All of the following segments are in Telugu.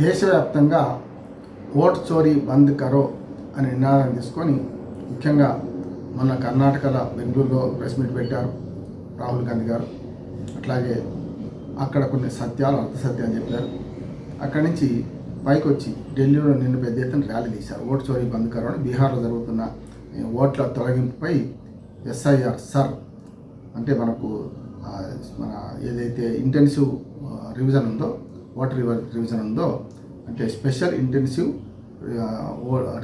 దేశవ్యాప్తంగా ఓట్ చోరీ బంద్ కరో అనే నినాదం తీసుకొని ముఖ్యంగా మొన్న కర్ణాటకలో బెంగళూరులో ప్రెస్ మీట్ పెట్టారు రాహుల్ గాంధీ గారు. అట్లాగే అక్కడ కొన్ని సత్యాలు అర్థసత్యాలు చెప్పారు. అక్కడి నుంచి పైకి వచ్చి ఢిల్లీలో నిన్ను పెద్ద ఎత్తున ర్యాలీ తీశారు. ఓటు చోరీ బంద్ కరో అని బీహార్లో జరుగుతున్న ఓట్ల తొలగింపుపై ఎస్ఐఆర్ సర్ అంటే మనకు మన ఏదైతే ఇంటెన్సివ్ రివిజన్ ఉందో ఓటర్ రివిజన్ ఉందో అంటే స్పెషల్ ఇంటెన్సివ్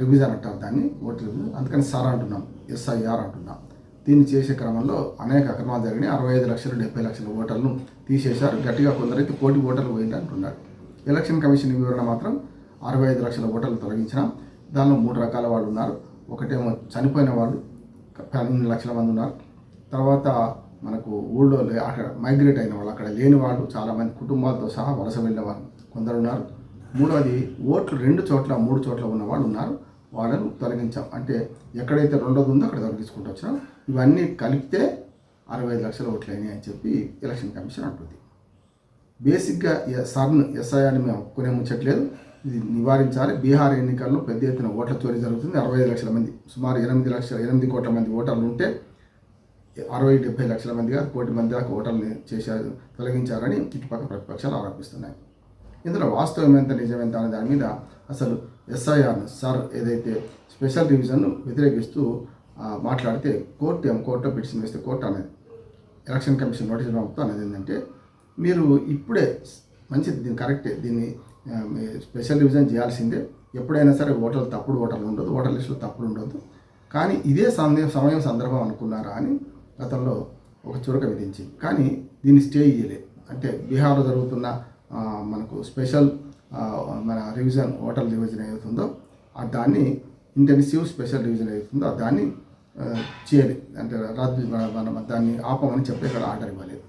రివిజన్ అంటారు దాన్ని ఓటర్ రివిజన్. అందుకని సార్ అంటున్నాం ఎస్ఐఆర్ అంటున్నాం. దీన్ని చేసే క్రమంలో అనేక అక్రమాలు జరిగినాయి. అరవై ఐదు లక్షలు డెబ్బై లక్షల ఓటర్లను తీసేశారు. గట్టిగా కొందరైతే కోటి ఓటర్లు పోయింది అంటున్నారు. ఎలక్షన్ కమిషన్ వివరణ మాత్రం అరవై ఐదు లక్షల ఓటర్లు తొలగించినాం. దానిలో మూడు రకాల వాళ్ళు ఉన్నారు. ఒకటేమో చనిపోయిన వాళ్ళు పన్నెండు లక్షల మంది ఉన్నారు. తర్వాత మనకు ఊళ్ళో అక్కడ మైగ్రేట్ అయిన వాళ్ళు అక్కడ లేని వాళ్ళు చాలామంది కుటుంబాలతో సహా వలస వెళ్ళేవారు కొందరు ఉన్నారు. మూడవది ఓట్లు రెండు చోట్ల మూడు చోట్ల ఉన్న వాళ్ళు ఉన్నారు. వాళ్ళను తొలగించాం. అంటే ఎక్కడైతే రెండోది ఉందో అక్కడ తొలగించుకుంటూ వచ్చినాం. ఇవన్నీ కలిపితే అరవై ఐదు లక్షల ఓట్లు అయినాయి అని చెప్పి ఎలక్షన్ కమిషన్ అంటుంది. బేసిక్గా ఎ- సర్న్ ఎస్ఐఆర్ని మేము ఒప్పుకునే ముచ్చట్లేదు ఇది నివారించాలి. బీహార్ ఎన్నికల్లో పెద్ద ఎత్తున ఓట్ల చోరీ జరుగుతుంది. అరవై ఐదు లక్షల మంది సుమారు ఎనిమిది లక్షల ఎనిమిది కోట్ల మంది ఓటర్లు ఉంటే అరవై డెబ్బై లక్షల మందిగా కోటి మంది దాకా ఓటర్లు చేశారు తొలగించారని ఇటుపక్క ప్రతిపక్షాలు ఆరోపిస్తున్నాయి. ఇందులో వాస్తవం ఎంత నిజమెంత అనే దాని మీద అసలు ఎస్ఐఆర్ సార్ ఏదైతే స్పెషల్ డివిజన్ను వ్యతిరేకిస్తూ మాట్లాడితే కోర్టు ఏం కోర్టులో పిటిషన్ వేస్తే కోర్టు అనేది ఎలక్షన్ కమిషన్ నోటీస్ పంపుతూ అనేది ఏంటంటే మీరు ఇప్పుడే మంచిది దీన్ని కరెక్టే దీన్ని మీ స్పెషల్ డివిజన్ చేయాల్సిందే. ఎప్పుడైనా సరే ఓటర్లు తప్పుడు ఓటర్లు ఉండదు ఓటర్ లిస్టులో తప్పుడు ఉండదు కానీ ఇదే సమయం సమయం సందర్భం అనుకున్నారా అని గతంలో ఒక చురక విధించింది కానీ దీన్ని స్టే ఇయ్యలే. అంటే బీహార్లో జరుగుతున్న మనకు స్పెషల్ మన రివిజన్ ఓటర్ రివిజన్ ఏదవుతుందో ఆ దాన్ని ఇంటెన్సివ్ స్పెషల్ రివిజన్ అవుతుందో దాన్ని చేయాలి. అంటే రద్దు మన- దాన్ని ఆపమని చెప్పి ఇక్కడ ఆర్డర్ ఇవ్వలేదు.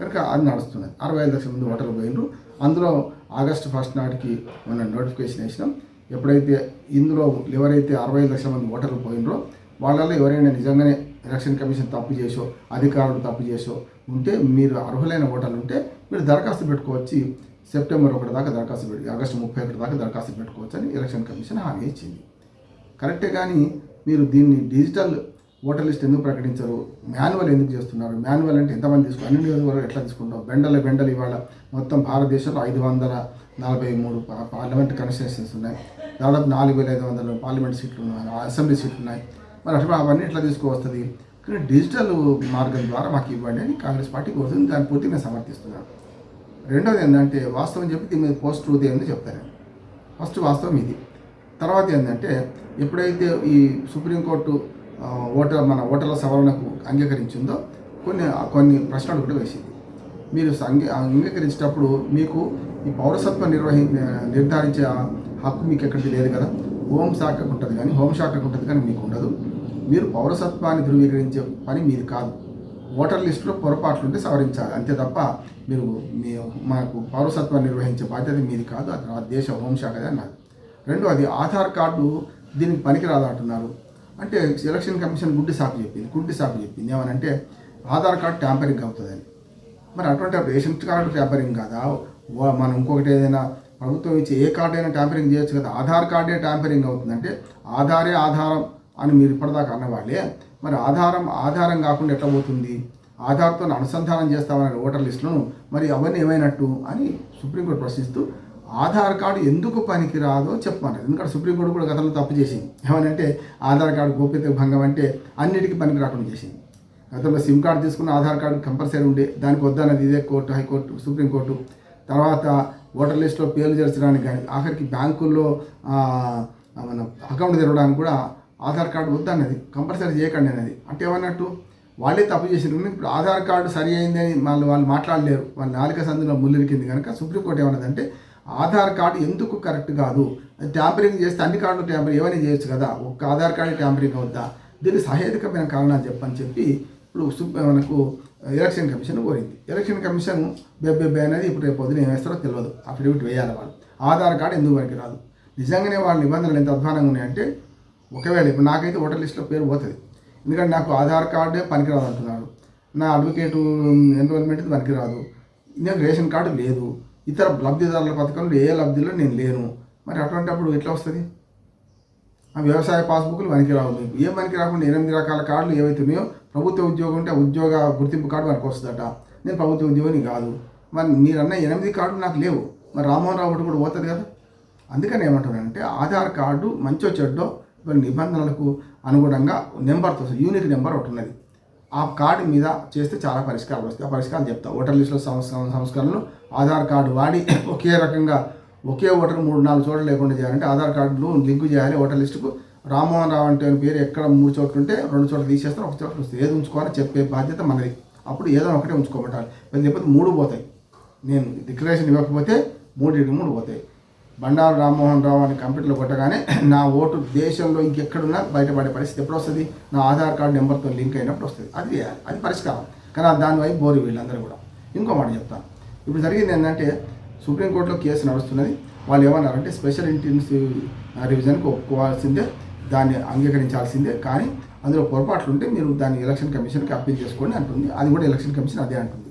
కనుక అది నడుస్తున్నది. అరవై ఐదు లక్షల మంది ఓటర్లు పోయినరు అందులో ఆగస్టు ఫస్ట్ నాటికి మనం నోటిఫికేషన్ వేసినాం. ఎప్పుడైతే ఇందులో ఎవరైతే అరవై ఐదు లక్షల మంది ఓటర్లు పోయినరో వాళ్ళలో ఎవరైనా నిజంగానే ఎలక్షన్ కమిషన్ తప్పు చేసో అధికారులు తప్పు చేసో ఉంటే మీరు అర్హులైన ఓటర్లు ఉంటే మీరు దరఖాస్తు పెట్టుకోవచ్చు. సెప్టెంబర్ ఒకటి దాకా దరఖాస్తు పెట్టి ఆగస్టు ముప్పై ఒకటి దాకా దరఖాస్తు పెట్టుకోవచ్చు అని ఎలక్షన్ కమిషన్ హామీ ఇచ్చింది. కరెక్టే కానీ మీరు దీన్ని డిజిటల్ ఓటర్ లిస్ట్ ఎందుకు ప్రకటించరు? మాన్యువల్ ఎందుకు చేస్తున్నారు? మాన్యువల్ అంటే ఎంతమంది తీసుకు అన్ని నియోజకవర్గాలు ఎట్లా తీసుకుంటాం బెండల బెండలు ఇవాళ మొత్తం భారతదేశంలో ఐదు వందల నలభై మూడు పార్లమెంట్ కాన్స్టిట్యూషన్స్ ఉన్నాయి. దాదాపు నాలుగు వేల ఐదు వందల పార్లమెంట్ సీట్లు ఉన్నాయి అసెంబ్లీ సీట్లు ఉన్నాయి. మరి అట్లా అవన్నీ ఎట్లా తీసుకువస్తుంది? కానీ డిజిటల్ మార్గం ద్వారా మాకు ఇవ్వండి అని కాంగ్రెస్ పార్టీ కోరుతుంది. దాన్ని పూర్తి నేను సమర్థిస్తున్నాను రెండవది ఏంటంటే వాస్తవం చెప్పి దీని మీద పోస్ట్ ట్రూత్ ఏందో చెప్తాను ఫస్ట్ వాస్తవం ఇది. తర్వాత ఏంటంటే ఎప్పుడైతే ఈ సుప్రీంకోర్టు ఓటర్ మన ఓటర్ల సవరణకు అంగీకరించిందో కొన్ని కొన్ని ప్రశ్నలు కూడా వేసింది. మీరు అంగీ అంగీకరించేటప్పుడు మీకు ఈ పౌరసత్వం నిర్వహి నిర్ధారించే హక్కు మీకు ఎక్కడికి లేదు కదా? హోం శాఖకు ఉంటుంది కానీ హోంశాఖకు ఉంటుంది కానీ మీకు ఉండదు. మీరు పౌరసత్వాన్ని ధృవీకరించే పని మీది కాదు. ఓటర్ లిస్టులో పొరపాట్లు ఉంటే సవరించాలి. అంతే తప్ప మీరు మీ మాకు పౌరసత్వాన్ని నిర్వహించే బాధ్యత మీది కాదు. అది ఆ దేశ హోంశాఖదే అన్నారు రెండు అది ఆధార్ కార్డు దీనికి పనికిరాదు అంటున్నారు. అంటే ఎలక్షన్ కమిషన్ గుడ్డి సాకు చెప్పింది గుడ్డి సాకు చెప్పింది. ఏమనంటే ఆధార్ కార్డు ట్యాంపరింగ్ అవుతుందని. మరి అటువంటి రేషన్ కార్డు ట్యాంపరింగ్ కాదా? మనం ఇంకొకటి ఏదైనా ప్రభుత్వం ఇచ్చే ఏ కార్డు అయినా ట్యాంపరింగ్ చేయొచ్చు కదా. ఆధార్ కార్డే ట్యాంపరింగ్ అవుతుందంటే ఆధారే ఆధారం అని మీరు ఇప్పటిదాకా అన్నవాళ్ళే మరి ఆధారం ఆధారం కాకుండా ఎట్లా పోతుంది? ఆధార్తో అనుసంధానం చేస్తామనే ఓటర్ లిస్టులను మరి అవన్నీ ఏమైనట్టు అని సుప్రీంకోర్టు ప్రశ్నిస్తూ ఆధార్ కార్డు ఎందుకు పనికిరాదో చెప్పమన్నారు. ఎందుకంటే సుప్రీంకోర్టు కూడా గతంలో తప్పు చేసింది. ఏమనంటే ఆధార్ కార్డు గోప్యత భంగం అంటే అన్నిటికీ పనికి రాకుండా చేసింది. గతంలో సిమ్ కార్డు తీసుకున్న ఆధార్ కార్డు కంపల్సరీ ఉండే. దానికి వద్దన్నది ఇదే court high court supreme court. తర్వాత ఓటర్ లిస్ట్లో పేర్లు చేర్చడానికి కానీ ఆఖరికి బ్యాంకుల్లో మన అకౌంట్ తెరవడానికి కూడా ఆధార్ కార్డు వద్దన్నది కంపల్సరీ చేయకండి అనేది అంటే ఏమన్నట్టు వాళ్ళే తప్పు చేసినారు ఇప్పుడు ఆధార్ కార్డు సరి అయిందని వాళ్ళు వాళ్ళు మాట్లాడలేరు. వాళ్ళ నాలుక సందులో ముల్లిరికింది కనుక సుప్రీంకోర్టు ఏమన్నదంటే ఆధార్ కార్డు ఎందుకు కరెక్ట్ కాదు? ట్యాంపరింగ్ చేస్తే అన్ని కార్డులు ట్యాంపరింగ్ ఏమైనా చేయొచ్చు కదా. ఒక్క ఆధార్ కార్డు ట్యాంపరింగ్ అవుద్దా? దీనికి సహేతుకమైన కారణాలు చెప్పని చెప్పి ఇప్పుడు మనకు ఎలక్షన్ కమిషన్ కోరింది ఎలక్షన్ కమిషన్ బెబ్బెబ్బే అనేది ఇప్పుడు రేపు పొద్దున ఏం వేస్తారో తెలియదు అఫిడవిట్ వేయాలి వాళ్ళు. ఆధార్ కార్డు ఎందుకు పనికి రాదు? నిజంగానే వాళ్ళ నిబంధనలు ఎంత అధ్వానంగా ఉన్నాయంటే ఒకవేళ ఇప్పుడు నాకైతే ఓటర్ లిస్ట్లో పేరు పోతుంది. ఎందుకంటే నాకు ఆధార్ కార్డే పనికిరాదు అంటున్నాడు నా అడ్వకేటు ఎన్రోల్మెంట్ పనికిరాదు. నాకు రేషన్ కార్డు లేదు. ఇతర లబ్ధిదారుల పథకంలో ఏ లబ్ధిలో నేను లేను. మరి అటువంటిప్పుడు ఎట్లా వస్తుంది? ఆ వ్యవసాయ పాస్బుక్లు పనికి రావు. మీకు ఏం పనికి రాకుండా ఎనిమిది రకాల కార్డులు ఏవైతే ఉన్నాయో ప్రభుత్వ ఉద్యోగం ఉంటే ఉద్యోగ గుర్తింపు కార్డు మనకు వస్తుందట. నేను ప్రభుత్వ ఉద్యోగిని కాదు. మరి మీరన్న ఎనిమిది కార్డులు నాకు లేవు. మరి రామ్మోహన్ రావు ఒకటి కూడా పోతుంది కదా. అందుకని ఏమంటున్నానంటే ఆధార్ కార్డు మంచో చెడ్డో ఇవాళ నిబంధనలకు అనుగుణంగా నెంబర్తో యూనిక్ నెంబర్ ఒకటి ఉన్నది. ఆ కార్డు మీద చేస్తే చాలా పరిష్కారాలు వస్తాయి. ఆ పరిష్కారాలు చెప్తా. ఓటర్ లిస్టులో సంస్క- సంస్కరణలు ఆధార్ కార్డు వాడి ఒకే రకంగా ఒకే ఓటర్ మూడు నాలుగు చోట్ల లేకుండా చేయాలంటే ఆధార్ కార్డులు లింక్ చేయాలి ఓటర్ లిస్టుకు. రామ్మోహన్ రావు అంటే పేరు ఎక్కడ మూడు చోట్ల ఉంటే రెండు చోట్ల తీసేస్తారు ఒక చోట్ల వస్తుంది ఏది ఉంచుకోవాలో చెప్పే బాధ్యత మనది. అప్పుడు ఏదో ఒకటే ఉంచుకోమంటారు. లేకపోతే మూడు పోతాయి. నేను డిక్లరేషన్ ఇవ్వకపోతే మూడు మూడు పోతాయి. బండారు రామ్మోహన్ రావు అని కంప్యూటర్లో కొట్టగానే నా ఓటు దేశంలో ఇంకెక్కడున్నా బయటపడే పరిస్థితి ఎప్పుడు వస్తుంది? నా ఆధార్ కార్డు నెంబర్తో లింక్ అయినప్పుడు వస్తుంది. అది అది పరిష్కారం. కానీ దానివైపు బోరు వీళ్ళందరూ కూడా. ఇంకో మాట చెప్తాను. ఇప్పుడు జరిగింది ఏంటంటే సుప్రీంకోర్టులో కేసు నడుస్తున్నది. వాళ్ళు ఏమన్నారంటే స్పెషల్ ఇంటెన్సివ్ రివిజన్కి ఒప్పుకోవాల్సిందే దాన్ని అంగీకరించాల్సిందే కానీ అందులో పొరపాట్లు ఉంటే మీరు దాన్ని ఎలక్షన్ కమిషన్కి అప్పీల్ చేసుకోండి అంటుంది. అది కూడా ఎలక్షన్ కమిషన్ అదే అంటుంది.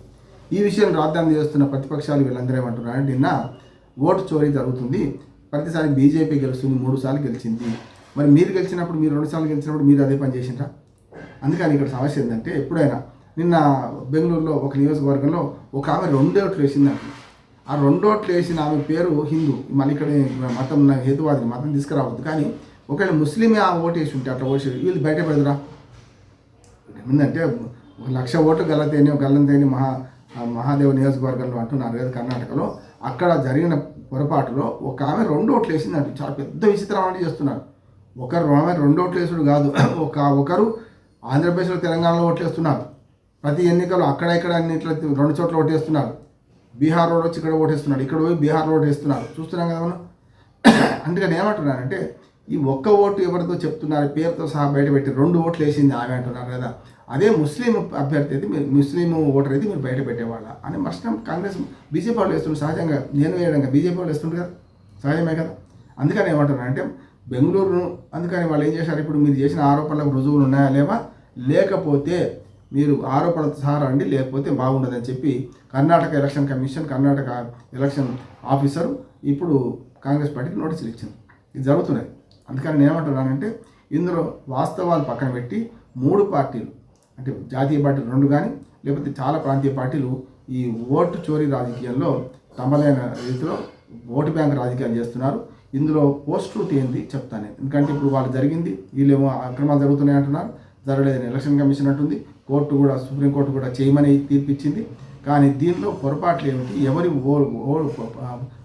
ఈ విషయం రాద్దాం చేస్తున్న ప్రతిపక్షాలు వీళ్ళందరూ ఏమంటున్నారు నిన్న ఓటు చోరీ జరుగుతుంది. ప్రతిసారి బీజేపీ గెలుస్తుంది మూడు సార్లు గెలిచింది. మరి మీరు గెలిచినప్పుడు మీరు రెండు సార్లు గెలిచినప్పుడు మీరు అదే పని చేసిండ్రా? అందుకని ఇక్కడ సమస్య ఏంటంటే ఎప్పుడైనా నిన్న బెంగళూరులో ఒక నియోజకవర్గంలో ఒక ఆమె రెండే ఓట్లు వేసిందంటే. ఆ రెండోట్లు వేసిన ఆమె పేరు హిందూ. మళ్ళీ ఇక్కడ మతం నా హేతువాది మతం తీసుకురావద్దు. కానీ ఒకవేళ ముస్లిమే ఆ ఓటు వేసి ఉంటే అట్లా ఓటు వీళ్ళు బయట పెడదురా ఏంటంటే ఒక లక్ష ఓటు గల్లతేని గల్లంతేని మహా మహాదేవ్ నియోజకవర్గంలో అంటున్నారు కదా కర్ణాటకలో. అక్కడ జరిగిన పొరపాటులో ఒక ఆమె రెండు ఓట్లు వేసిందంట. చాలా పెద్ద విచిత్రం అంటే చేస్తున్నారు. ఒకరు ఆమె రెండు ఓట్లు వేసుడు కాదు. ఒక ఒకరు ఆంధ్రప్రదేశ్లో తెలంగాణలో ఓట్లు వేస్తున్నారు. ప్రతి ఎన్నికలు అక్కడ ఇక్కడ అన్నిట్లో రెండు చోట్ల ఓటు వేస్తున్నారు. బీహార్ రోడ్ వచ్చి ఇక్కడ ఓటేస్తున్నాడు ఇక్కడ పోయి బీహార్ రోడ్ వేస్తున్నారు చూస్తున్నాం కదా మనం. అందుకని ఏమంటున్నారంటే ఈ ఒక్క ఓటు ఎవరితో చెప్తున్నారు పేరుతో సహా బయటపెట్టి రెండు ఓట్లు వేసింది ఆమె అంటున్నారు కదా. అదే ముస్లిం అభ్యర్థి అయితే మీరు ముస్లిం ఓటర్ అయితే మీరు బయట పెట్టేవాళ్ళ అని మస్టం కాంగ్రెస్ బీజేపీ వాళ్ళు వేస్తుండ్రు. సహజంగా నేను వేయడంగా బీజేపీ వాళ్ళు వేస్తుండ్రు కదా. సహజమే కదా. అందుకని ఏమంటున్నారు అంటే బెంగళూరును అందుకని వాళ్ళు ఏం చేశారు? ఇప్పుడు మీరు చేసిన ఆరోపణలకు రుజువులు ఉన్నాయా లేవా? లేకపోతే మీరు ఆరోపణలతో సహా రండి లేకపోతే బాగుండదని చెప్పి Karnataka election commission Karnataka election officer ఇప్పుడు కాంగ్రెస్ పార్టీకి నోటీసులు ఇచ్చింది. ఇది జరుగుతున్నాయి అందుకని నేను ఏమంటున్నానంటే ఇందులో వాస్తవాలు పక్కన పెట్టి మూడు పార్టీలు అంటే జాతీయ పార్టీలు రెండు కానీ లేకపోతే చాలా ప్రాంతీయ పార్టీలు ఈ ఓటు చోరీ రాజకీయాల్లో తమలైన రీతిలో ఓటు బ్యాంక్ రాజకీయాలు చేస్తున్నారు. ఇందులో పోస్ట్ ట్రూత్ ఏంది చెప్తాను ఎందుకంటే ఇప్పుడు వాళ్ళు జరిగింది వీళ్ళేమో అక్రమాలు జరుగుతున్నాయి అంటున్నారు జరగలేదని ఎలక్షన్ కమిషన్ అంటుంది. కోర్టు కూడా సుప్రీంకోర్టు కూడా చేయమని తీర్పిచ్చింది. కానీ దీనిలో పొరపాట్లు ఏమిటి? ఎవరి ఓ ఓ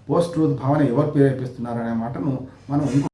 పోస్ట్ ట్రూత్ భావన ఎవరు ప్రేరేపిస్తున్నారు మాటను మనం ఇంకో